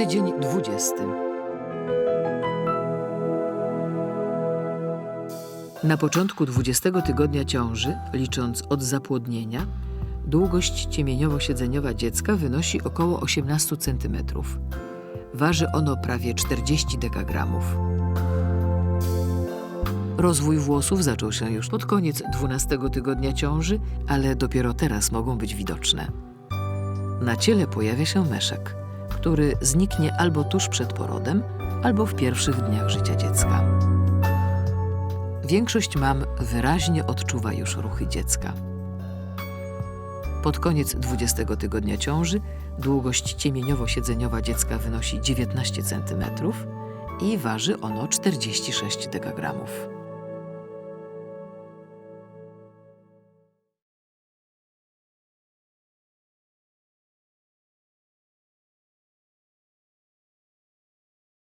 Tydzień 20. Na początku 20 tygodnia ciąży, licząc od zapłodnienia, długość ciemieniowo-siedzeniowa dziecka wynosi około 18 cm. Waży ono prawie 40 dekagramów. Rozwój włosów zaczął się już pod koniec 12 tygodnia ciąży, ale dopiero teraz mogą być widoczne. Na ciele pojawia się meszek, który zniknie albo tuż przed porodem, albo w pierwszych dniach życia dziecka. Większość mam wyraźnie odczuwa już ruchy dziecka. Pod koniec 20 tygodnia ciąży długość ciemieniowo-siedzeniowa dziecka wynosi 19 cm i waży ono 46 dekagramów.